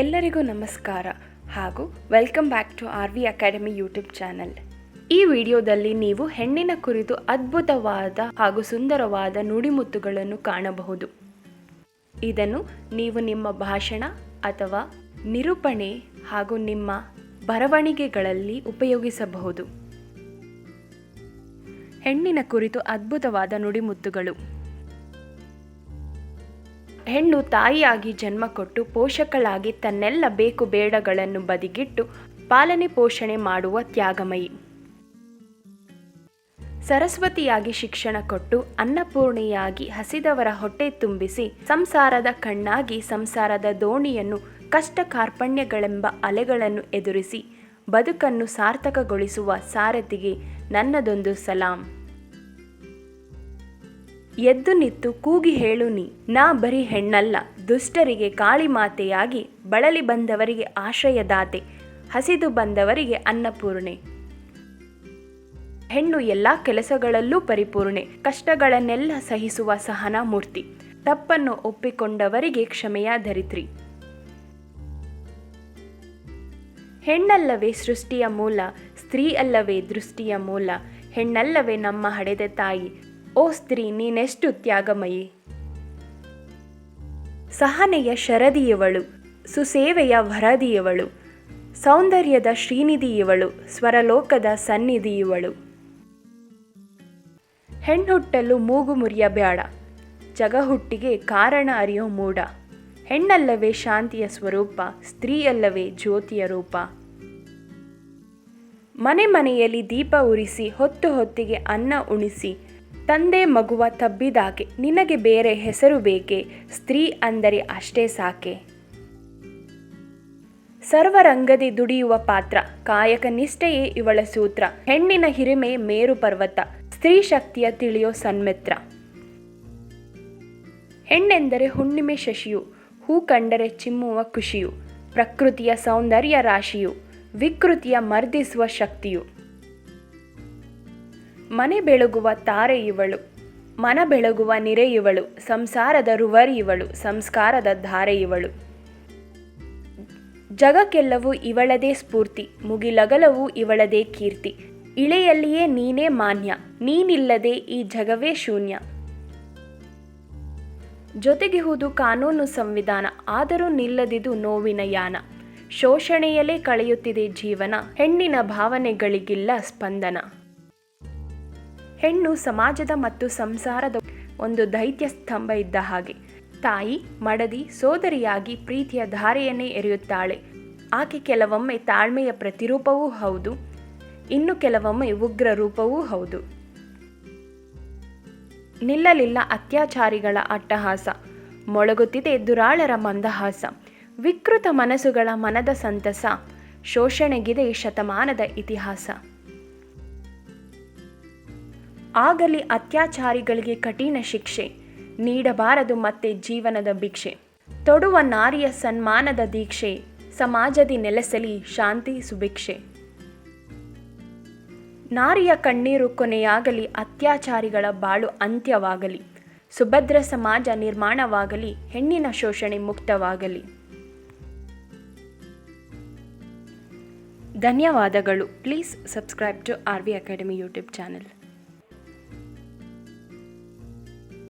ಎಲ್ಲರಿಗೂ ನಮಸ್ಕಾರ ಹಾಗೂ welcome back to R V academy YouTube channel ಈ ವಿಡಿಯೋದಲ್ಲಿ ನೀವು ಹೆಣ್ಣಿನ ಕುರಿತು ಅದ್ಭುತವಾದ ಹಾಗೂ ಸುಂದರವಾದ ನುಡಿಮುತ್ತುಗಳನ್ನು ಕಾಣಬಹುದು. ಇದನ್ನು ನೀವು ನಿಮ್ಮ ಭಾಷಣ ಅಥವಾ ನಿರೂಪಣೆ ಹಾಗೂ ನಿಮ್ಮ ಬರವಣಿಗೆಗಳಲ್ಲಿ ಉಪಯೋಗಿಸಬಹುದು. ಹೆಣ್ಣಿನ ಕುರಿತು ಅದ್ಭುತವಾದ ನುಡಿಮುತ್ತುಗಳು. ಹೆಣ್ಣು ತಾಯಿಯಾಗಿ ಜನ್ಮ ಕೊಟ್ಟು ಪೋಷಕಳಾಗಿ ತನ್ನೆಲ್ಲ ಬೇಕು ಬೇಡಗಳನ್ನು ಬದಿಗಿಟ್ಟು ಪಾಲನೆ ಪೋಷಣೆ ಮಾಡುವ ತ್ಯಾಗಮಯಿ. ಸರಸ್ವತಿಯಾಗಿ ಶಿಕ್ಷಣ ಕೊಟ್ಟು ಅನ್ನಪೂರ್ಣೆಯಾಗಿ ಹಸಿದವರ ಹೊಟ್ಟೆ ತುಂಬಿಸಿ ಸಂಸಾರದ ಕಣ್ಣಾಗಿ ಸಂಸಾರದ ದೋಣಿಯನ್ನು ಕಷ್ಟ ಕಾರ್ಪಣ್ಯಗಳೆಂಬ ಅಲೆಗಳನ್ನು ಎದುರಿಸಿ ಬದುಕನ್ನು ಸಾರ್ಥಕಗೊಳಿಸುವ ಸಾರಥಿಗೆ ನನ್ನದೊಂದು ಸಲಾಂ. ಎದ್ದು ನಿತ್ತು ಕೂಗಿ ಹೇಳು ನೀ. ನಾ ಬರೀ ಹೆಣ್ಣಲ್ಲ. ದುಷ್ಟರಿಗೆ ಕಾಳಿ ಮಾತೆಯಾಗಿ ಬಳಲಿ ಬಂದವರಿಗೆ ಆಶ್ರಯದಾತೆ. ಹಸಿದು ಬಂದವರಿಗೆ ಅನ್ನಪೂರ್ಣೆ. ಹೆಣ್ಣು ಎಲ್ಲ ಕೆಲಸಗಳಲ್ಲೂ ಪರಿಪೂರ್ಣೆ. ಕಷ್ಟಗಳನ್ನೆಲ್ಲ ಸಹಿಸುವ ಸಹನ ಮೂರ್ತಿ. ತಪ್ಪನ್ನು ಒಪ್ಪಿಕೊಂಡವರಿಗೆ ಕ್ಷಮೆಯ ಧರಿತ್ರಿ. ಹೆಣ್ಣಲ್ಲವೇ ಸೃಷ್ಟಿಯ ಮೂಲ, ಸ್ತ್ರೀ ಅಲ್ಲವೇ ದೃಷ್ಟಿಯ ಮೂಲ. ಹೆಣ್ಣಲ್ಲವೇ ನಮ್ಮ ಹಡೆದ ತಾಯಿ. ಓ ಸ್ತ್ರೀ, ನೀನೆಷ್ಟು ತ್ಯಾಗಮಯಿ. ಸಹನೆಯ ಶರದಿಯವಳು, ಸುಸೇವೆಯ ವರದಿಯವಳು, ಸೌಂದರ್ಯದ ಶ್ರೀನಿಧಿಯವಳು, ಸ್ವರಲೋಕದ ಸನ್ನಿಧಿಯವಳು. ಹೆಣ್ಣುಟ್ಟಲು ಮೂಗು ಮುರಿಯಬೇಡ ಜಗ ಹುಟ್ಟಿಗೆ ಕಾರಣ ಅರಿಯೋ ಮೂಡ. ಹೆಣ್ಣಲ್ಲವೇ ಶಾಂತಿಯ ಸ್ವರೂಪ, ಸ್ತ್ರೀಯಲ್ಲವೇ ಜ್ಯೋತಿಯ ರೂಪ. ಮನೆ ಮನೆಯಲ್ಲಿ ದೀಪ ಉರಿಸಿ, ಹೊತ್ತು ಹೊತ್ತಿಗೆ ಅನ್ನ ಉಣಿಸಿ ತಂದೆ ಮಗುವ ತಬ್ಬಿದಾಕೆ ನಿನಗೆ ಬೇರೆ ಹೆಸರು ಬೇಕೆ? ಸ್ತ್ರೀ ಅಂದರೆ ಅಷ್ಟೇ ಸಾಕೆ. ಸರ್ವರಂಗದಿ ದುಡಿಯುವ ಪಾತ್ರ, ಕಾಯಕ ನಿಷ್ಠೆಯೇ ಇವಳ ಸೂತ್ರ. ಹೆಣ್ಣಿನ ಹಿರಿಮೆ ಮೇರು ಪರ್ವತ, ಸ್ತ್ರೀ ಶಕ್ತಿಯ ತಿಳಿಯೋ ಸನ್ಮಿತ್ರ. ಹೆಣ್ಣೆಂದರೆ ಹುಣ್ಣಿಮೆ ಶಶಿಯು, ಹೂ ಕಂಡರೆ ಚಿಮ್ಮುವ ಖುಷಿಯು. ಪ್ರಕೃತಿಯ ಸೌಂದರ್ಯ ರಾಶಿಯು, ವಿಕೃತಿಯ ಮರ್ದಿಸುವ ಶಕ್ತಿಯು. ಮನೆ ಬೆಳಗುವ ತಾರೆ ಇವಳು, ಮನ ಬೆಳಗುವ ನಿರೆ ಇವಳು, ಸಂಸಾರದ ರುವರಿ ಇವಳು, ಸಂಸ್ಕಾರದ ಧಾರೆ ಇವಳು. ಜಗಕ್ಕೆಲ್ಲವೂ ಇವಳದೇ ಸ್ಫೂರ್ತಿ, ಮುಗಿಲಗಲವೂ ಇವಳದೇ ಕೀರ್ತಿ. ಇಳೆಯಲ್ಲಿಯೇ ನೀನೇ ಮಾನ್ಯ, ನೀನಿಲ್ಲದೆ ಈ ಜಗವೇ ಶೂನ್ಯ. ಜೊತೆಗಿಹುದು ಕಾನೂನು ಸಂವಿಧಾನ, ಆದರೂ ನಿಲ್ಲದಿದು ನೋವಿನ ಯಾನ. ಶೋಷಣೆಯಲ್ಲೇ ಕಳೆಯುತ್ತಿದೆ ಜೀವನ, ಹೆಣ್ಣಿನ ಭಾವನೆಗಳಿಗಿಲ್ಲ ಸ್ಪಂದನ. ಹೆಣ್ಣು ಸಮಾಜದ ಮತ್ತು ಸಂಸಾರದ ಒಂದು ದೈತ್ಯ ಸ್ತಂಭ ಇದ್ದ ಹಾಗೆ. ತಾಯಿ, ಮಡದಿ, ಸೋದರಿಯಾಗಿ ಪ್ರೀತಿಯ ಧಾರೆಯನ್ನೇ ಎರೆಯುತ್ತಾಳೆ. ಆಕೆ ಕೆಲವೊಮ್ಮೆ ತಾಳ್ಮೆಯ ಪ್ರತಿರೂಪವೂ ಹೌದು. ಇನ್ನು ಕೆಲವೊಮ್ಮೆ ಉಗ್ರ ರೂಪವೂ ಹೌದು. ನಿಲ್ಲಲಿಲ್ಲ ಅತ್ಯಾಚಾರಿಗಳ ಅಟ್ಟಹಾಸ. ಮೊಳಗುತ್ತಿದೆ ದುರಾಳರ ಮಂದಹಾಸ. ವಿಕೃತ ಮನಸ್ಸುಗಳ ಮನದ ಸಂತಸ. ಶೋಷಣೆಗಿದೆ ಶತಮಾನದ ಇತಿಹಾಸ. ಆಗಲಿ ಅತ್ಯಾಚಾರಿಗಳಿಗೆ ಕಠಿಣ ಶಿಕ್ಷೆ, ನೀಡಬಾರದು ಮತ್ತೆ ಜೀವನದ ಭಿಕ್ಷೆ. ತೊಡುವ ನಾರಿಯ ಸನ್ಮಾನದ ದೀಕ್ಷೆ, ಸಮಾಜದಿ ನೆಲೆಸಲಿ ಶಾಂತಿ ಸುಭಿಕ್ಷೆ. ನಾರಿಯ ಕಣ್ಣೀರು ಕೊನೆಯಾಗಲಿ ಅತ್ಯಾಚಾರಿಗಳ ಬಾಳು ಅಂತ್ಯವಾಗಲಿ, ಸುಭದ್ರ ಸಮಾಜ ನಿರ್ಮಾಣವಾಗಲಿ, ಹೆಣ್ಣಿನ ಶೋಷಣೆ ಮುಕ್ತವಾಗಲಿ. ಧನ್ಯವಾದಗಳು. Please subscribe to R V academy YouTube channel.